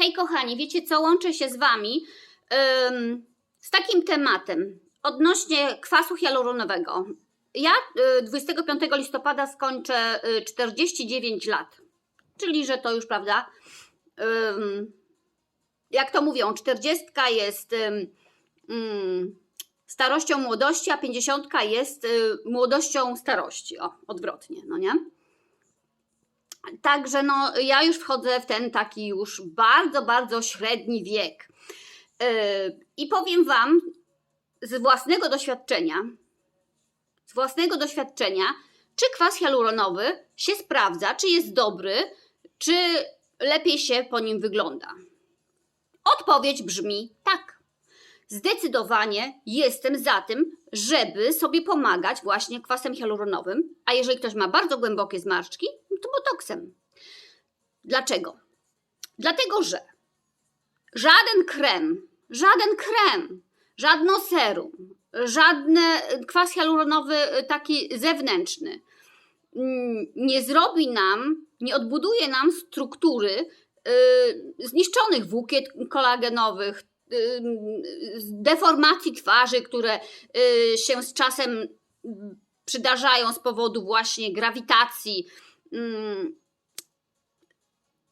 Hej kochani, wiecie co? Łączę się z Wami ym, z takim tematem odnośnie kwasu hialuronowego. Ja y, 25 listopada skończę y, 49 lat, czyli że to już, prawda, ym, jak to mówią, 40 jest ym, starością młodości, a 50 jest y, młodością starości. O, odwrotnie, no nie? Także no, ja już wchodzę w ten taki już bardzo, bardzo średni wiek. Yy, I powiem Wam z własnego doświadczenia, z własnego doświadczenia, czy kwas hialuronowy się sprawdza, czy jest dobry, czy lepiej się po nim wygląda. Odpowiedź brzmi tak. Zdecydowanie jestem za tym, żeby sobie pomagać właśnie kwasem hialuronowym, a jeżeli ktoś ma bardzo głębokie zmarszczki, to botoksem. Dlaczego? Dlatego, że żaden krem, żaden krem, żadne serum, żadny kwas hialuronowy taki zewnętrzny mm, nie zrobi nam, nie odbuduje nam struktury yy, zniszczonych włókien kolagenowych, yy, deformacji twarzy, które się z czasem mm, przydarzają z powodu właśnie grawitacji. Mm,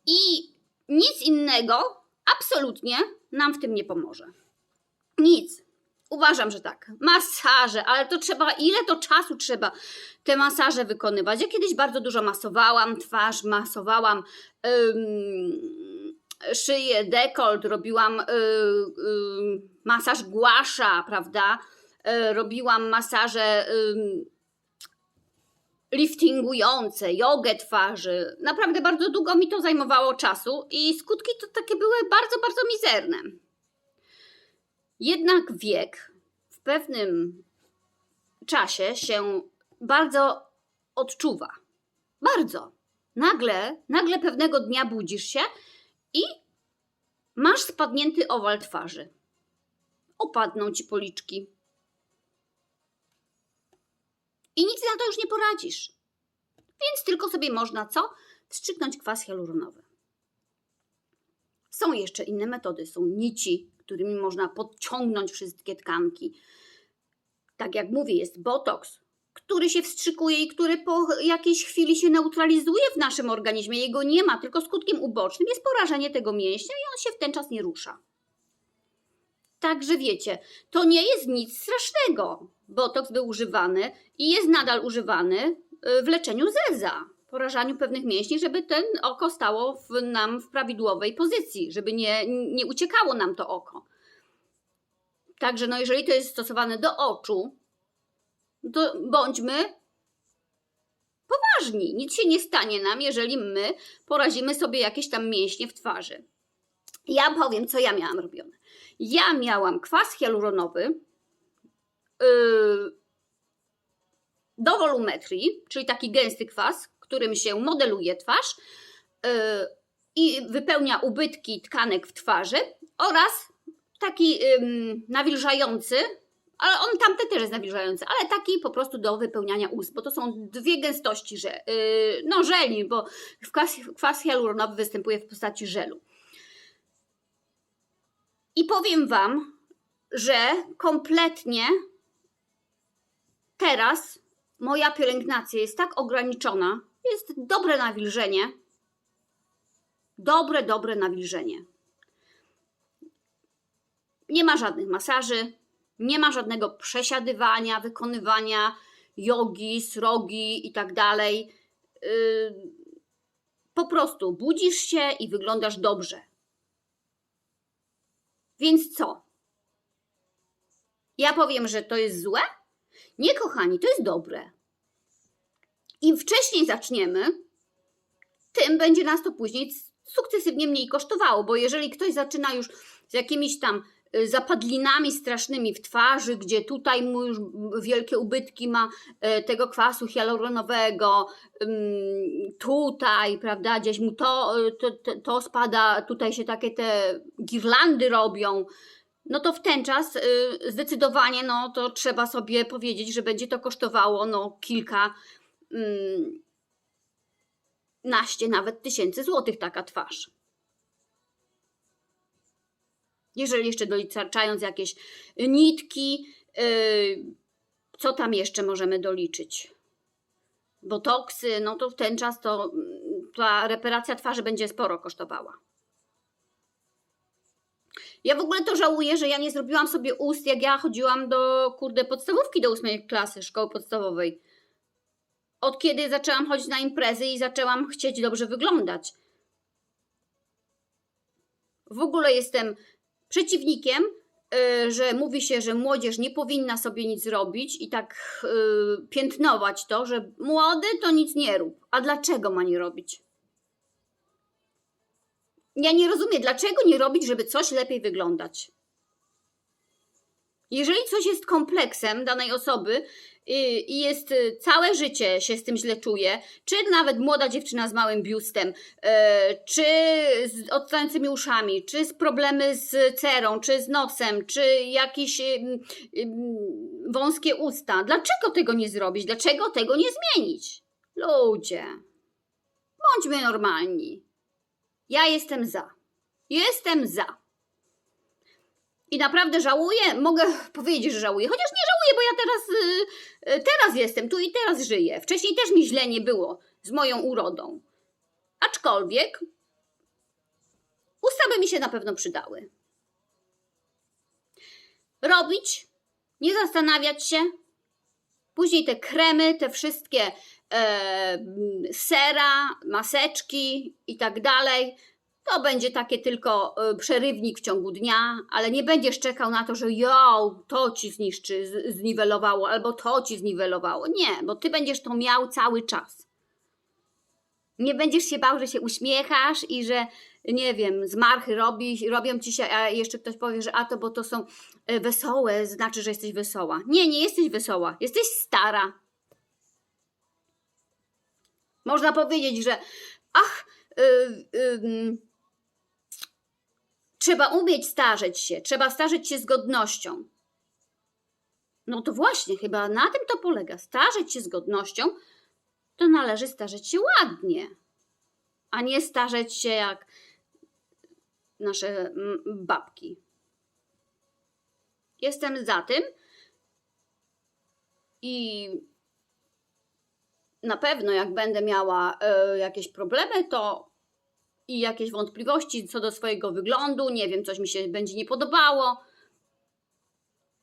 I nic innego absolutnie nam w tym nie pomoże. Nic. Uważam, że tak. Masaże, ale to trzeba, ile to czasu trzeba te masaże wykonywać? Ja kiedyś bardzo dużo masowałam twarz, masowałam szyję, dekolt, robiłam y, y, masaż głasza, prawda? Y, robiłam masaże liftingujące, jogę twarzy. Naprawdę bardzo długo mi to zajmowało czasu i skutki to takie były bardzo, bardzo mizerne. Jednak wiek w pewnym czasie się bardzo odczuwa. Bardzo. Nagle, nagle pewnego dnia budzisz się i masz spadnięty owal twarzy. Opadną ci policzki. I nic na to już nie poradzisz. Więc tylko sobie można co? Wstrzyknąć kwas hialuronowy. Są jeszcze inne metody. Są nici, którymi można podciągnąć wszystkie tkanki. Tak jak mówię, jest botoks, który się wstrzykuje i który po jakiejś chwili się neutralizuje w naszym organizmie. Jego nie ma, tylko skutkiem ubocznym jest porażenie tego mięśnia i on się w ten czas nie rusza. Także wiecie, to nie jest nic strasznego. Botoks był używany i jest nadal używany y, w leczeniu zeza, porażaniu pewnych mięśni, żeby ten oko stało w nam w prawidłowej pozycji, żeby nie, nie uciekało nam to oko. Także no, jeżeli to jest stosowane do oczu, to bądźmy poważni. Nic się nie stanie nam, jeżeli my porazimy sobie jakieś tam mięśnie w twarzy. Ja powiem, co ja miałam robione. Ja miałam kwas hialuronowy yy, do wolumetrii, czyli taki gęsty kwas, którym się modeluje twarz yy, i wypełnia ubytki tkanek w twarzy oraz taki yy, nawilżający, ale on tamte też jest nawilżający, ale taki po prostu do wypełniania ust, bo to są dwie gęstości że, yy, no, żeli, bo kwas, kwas hialuronowy występuje w postaci żelu. I powiem Wam, że kompletnie teraz moja pielęgnacja jest tak ograniczona, jest dobre nawilżenie. Dobre, dobre nawilżenie. Nie ma żadnych masaży, nie ma żadnego przesiadywania, wykonywania jogi, srogi i tak dalej. Yy, Po prostu budzisz się i wyglądasz dobrze. Więc co? Ja powiem, że to jest złe? Nie, kochani, to jest dobre. Im wcześniej zaczniemy, tym będzie nas to później sukcesywnie mniej kosztowało, bo jeżeli ktoś zaczyna już z jakimiś tam zapadlinami strasznymi w twarzy, gdzie tutaj mu już wielkie ubytki ma e, tego kwasu hialuronowego, tutaj, prawda, gdzieś mu to, y, to, to, to spada, tutaj się takie te girlandy robią, no to w ten czas y, zdecydowanie no to trzeba sobie powiedzieć, że będzie to kosztowało no kilka naście nawet tysięcy złotych taka twarz. Jeżeli jeszcze doliczając jakieś nitki, y, co tam jeszcze możemy doliczyć? Botoksy, no to w ten czas to mm, ta reparacja twarzy będzie sporo kosztowała. Ja w ogóle to żałuję, że ja nie zrobiłam sobie ust, jak ja chodziłam do, kurde, podstawówki do ósmej klasy szkoły podstawowej. Od kiedy zaczęłam chodzić na imprezy i zaczęłam chcieć dobrze wyglądać. W ogóle jestem przeciwnikiem, y, że mówi się, że młodzież nie powinna sobie nic robić i tak y, piętnować to, że młody to nic nie rób. A dlaczego ma nie robić? Ja nie rozumiem, dlaczego nie robić, żeby coś lepiej wyglądać. Jeżeli coś jest kompleksem danej osoby y, i jest y, całe życie się z tym źle czuje, czy nawet młoda dziewczyna z małym biustem, y, czy z odstającymi uszami, czy z problemy z cerą, czy z nosem, czy jakieś wąskie usta, dlaczego tego nie zrobić? Dlaczego tego nie zmienić? Ludzie, bądźmy normalni. Ja jestem za. Jestem za. I naprawdę żałuję, mogę powiedzieć, że żałuję, chociaż nie żałuję, bo ja teraz, y, y, teraz jestem, tu i teraz żyję. Wcześniej też mi źle nie było z moją urodą. Aczkolwiek usta by mi się na pewno przydały. Robić, nie zastanawiać się. Później te kremy, te wszystkie e, sera, maseczki i tak dalej. To będzie takie tylko y, przerywnik w ciągu dnia, ale nie będziesz czekał na to, że jo, to ci zniszczy, zniwelowało, albo to ci zniwelowało. Nie, bo ty będziesz to miał cały czas. Nie będziesz się bał, że się uśmiechasz i że, nie wiem, zmarchy robi, robią ci się, a jeszcze ktoś powie, że a to, bo to są e, wesołe, znaczy, że jesteś wesoła. Nie, nie jesteś wesoła, jesteś stara. Można powiedzieć, że ach, y, y, mm, Trzeba umieć starzeć się, trzeba starzeć się z godnością. No to właśnie, chyba na tym to polega. Starzeć się z godnością, to należy starzeć się ładnie, a nie starzeć się jak nasze mm, babki. Jestem za tym i na pewno, jak będę miała e, jakieś problemy, to i jakieś wątpliwości co do swojego wyglądu, nie wiem, coś mi się będzie nie podobało,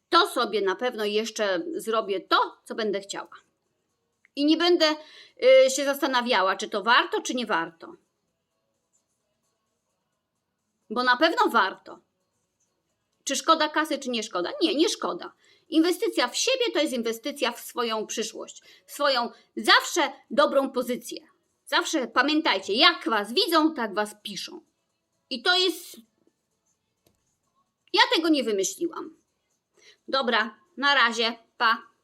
to sobie na pewno jeszcze zrobię to, co będę chciała. I nie będę y, się zastanawiała, czy to warto, czy nie warto. Bo na pewno warto. Czy szkoda kasy, czy nie szkoda? Nie, nie szkoda. Inwestycja w siebie to jest inwestycja w swoją przyszłość, w swoją zawsze dobrą pozycję. Zawsze pamiętajcie, jak was widzą, tak was piszą. I to jest. Ja tego nie wymyśliłam. Dobra, na razie, pa.